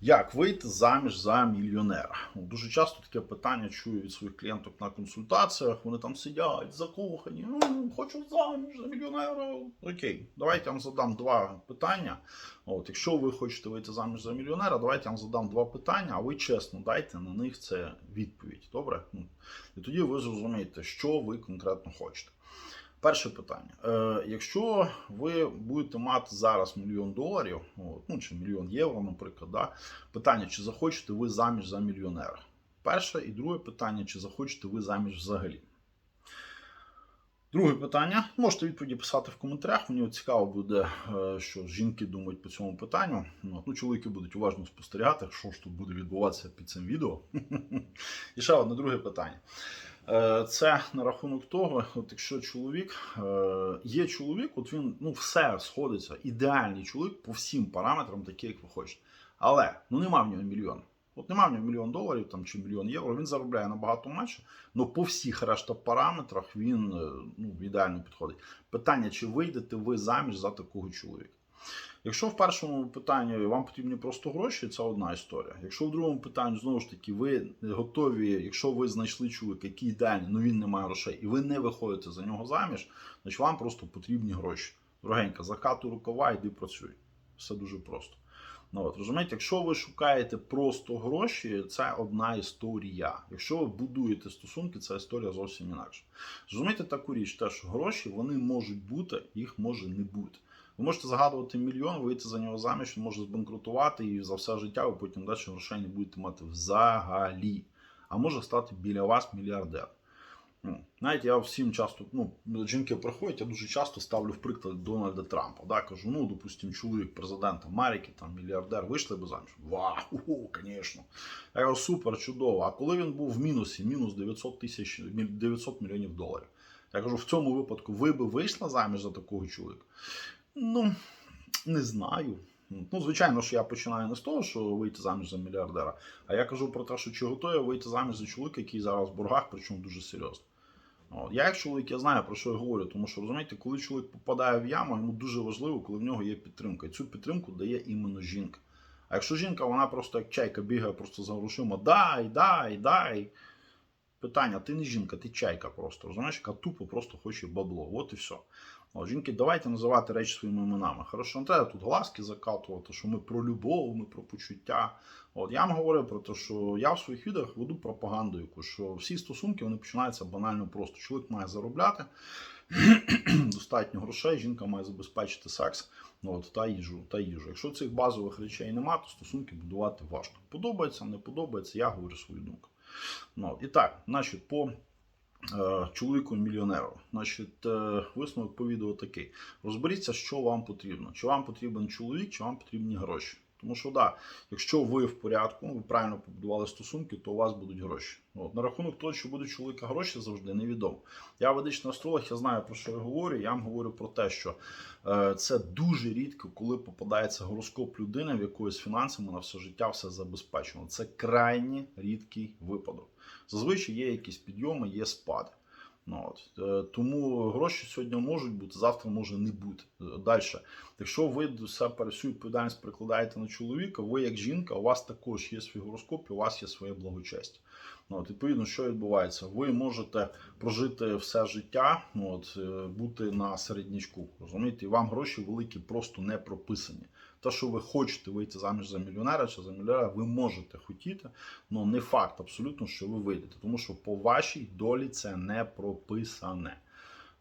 Як вийти заміж за мільйонера? Ну, Дуже часто таке питання чую від своїх клієнток на консультаціях. Вони там сидять, закохані, «М, хочу заміж за мільйонера. Окей, давайте я вам задам два питання. От, якщо ви хочете вийти заміж за мільйонера, давайте я вам задам два питання, а ви чесно дайте на них це відповідь. Добре? Ну, І тоді ви зрозумієте, що ви конкретно хочете. Перше питання. Е, якщо ви будете мати зараз мільйон доларів, ну чи мільйон євро, наприклад, да, питання, чи захочете ви заміж за мільйонера? Перше і друге питання, чи захочете ви заміж взагалі? Друге питання. Можете відповіді писати в коментарях. Мені цікаво буде, е, що жінки думають по цьому питанню. Ну, ну, чоловіки будуть уважно спостерігати, що ж тут буде відбуватися під цим відео. І ще одне друге питання. Е, Це на рахунок того, от якщо чоловік е, є чоловік, от він ну все сходиться, ідеальний чоловік по всім параметрам, такий, як ви хочете. Але ну нема в нього мільйона. От нема в нього мільйон доларів там чи мільйон євро. Він заробляє набагато менше, але по всіх решта параметрах він е, ну, ідеально підходить. Питання, чи вийдете ви заміж за такого чоловіка? Якщо в першому питанні вам потрібні просто гроші, це одна історія. Якщо в другому питанні знову ж таки ви готові, якщо ви знайшли чоловіка, який ідеальний, але він не має грошей, і ви не виходите за нього заміж, значить вам просто потрібні гроші. Дорогенька, закатуй рукава, йди працюй. Все дуже просто. Ну, от, розумієте, якщо ви шукаєте просто гроші, це одна історія. Якщо ви будуєте стосунки, це історія зовсім інакша. Зрозумійте таку річ, те, що гроші вони можуть бути, їх може не бути. Ви можете загадувати мільйон, вийти за нього заміж, він може збанкрутувати і за все життя ви потім далі грошей не будете мати взагалі. А може стати біля вас мільярдер. Ну, Знаєте, я всім часто, ну, жінки приходять, я дуже часто ставлю в приклад Дональда Трампа. Да, кажу, ну, допустим, чоловік президент Америки, там мільярдер, вийшли би заміж. Вау, звісно. Я кажу, супер, чудово. А коли він був в мінусі, мінус 900 тисяч 900 мільйонів доларів. Я кажу, в цьому випадку ви би вийшли заміж за такого чоловіка? Ну, не знаю. Ну, звичайно, що я починаю не з того, що вийти заміж за мільярдера, а я кажу про те, що чи готові вийти заміж за чоловіка, який зараз в боргах, причому дуже серйозно. От. Я як чоловік, я знаю про що я говорю, тому що розумієте, коли чоловік попадає в яму, йому дуже важливо, коли в нього є підтримка. І цю підтримку дає іменно жінка. А якщо жінка, вона просто як чайка бігає просто за грошима, дай, дай, дай. Питання, ти не жінка, ти чайка просто, розумієш, яка тупо просто хоче бабло. От і все. От, жінки, давайте називати речі своїми іменами. Хорошо, не треба тут глазки закатувати, що ми про любов, ми про почуття. От я вам говорю про те, що я в своїх відео веду пропаганду, яку що всі стосунки вони починаються банально просто. Чоловік має заробляти достатньо грошей, жінка має забезпечити секс ну, от, та їжу. та їжу. Якщо цих базових речей немає, то стосунки будувати важко. Подобається, не подобається, я говорю свою думку. Ну. І так, значить, по е, чоловіку мільйонеру. Значить, е, висновок по відео такий. Розберіться, що вам потрібно. Чи вам потрібен чоловік, чи вам потрібні гроші. Тому що, да, якщо ви в порядку, ви правильно побудували стосунки, то у вас будуть гроші. От, на рахунок того, що будуть чоловіка гроші, завжди невідомо. Я ведичний астролог, я знаю про що я говорю. Я вам говорю про те, що е, це дуже рідко, коли попадається гороскоп людини, в якої з фінансами на все життя все забезпечено. Це крайні рідкий випадок. Зазвичай є якісь підйоми, є спади. Ну, от. Е, Тому гроші сьогодні можуть бути, завтра може не бути. Далі, якщо ви всю відповідальність прикладаєте на чоловіка, ви як жінка, у вас також є свій гороскоп, у вас є своє благочестя. Ну, от, Відповідно, що відбувається? Ви можете прожити все життя, ну, от, е, бути на середнячку. Розумієте, і вам гроші великі просто не прописані. Те, що ви хочете вийти заміж за мільйонера чи за мільйонера, ви можете хотіти, але не факт абсолютно, що ви вийдете. Тому що по вашій долі це не прописане.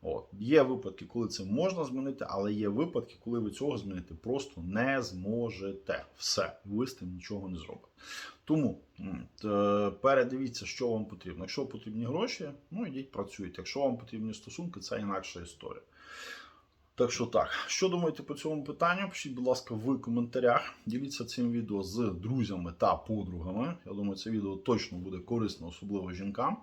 От. Є випадки, коли це можна змінити, але є випадки, коли ви цього змінити просто не зможете. Все, ви з тим нічого не зробите. Тому передивіться, що вам потрібно. Якщо потрібні гроші, ну йдіть працюйте. Якщо вам потрібні стосунки, це інакша історія. Так що так, що думаєте по цьому питанню? Пишіть, будь ласка, в коментарях. Діліться цим відео з друзями та подругами. Я думаю, це відео точно буде корисно, особливо жінкам.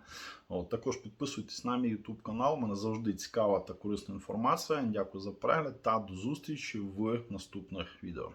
От, також підписуйтесь на мій YouTube канал. У мене завжди цікава та корисна інформація. Дякую за перегляд та до зустрічі в наступних відео.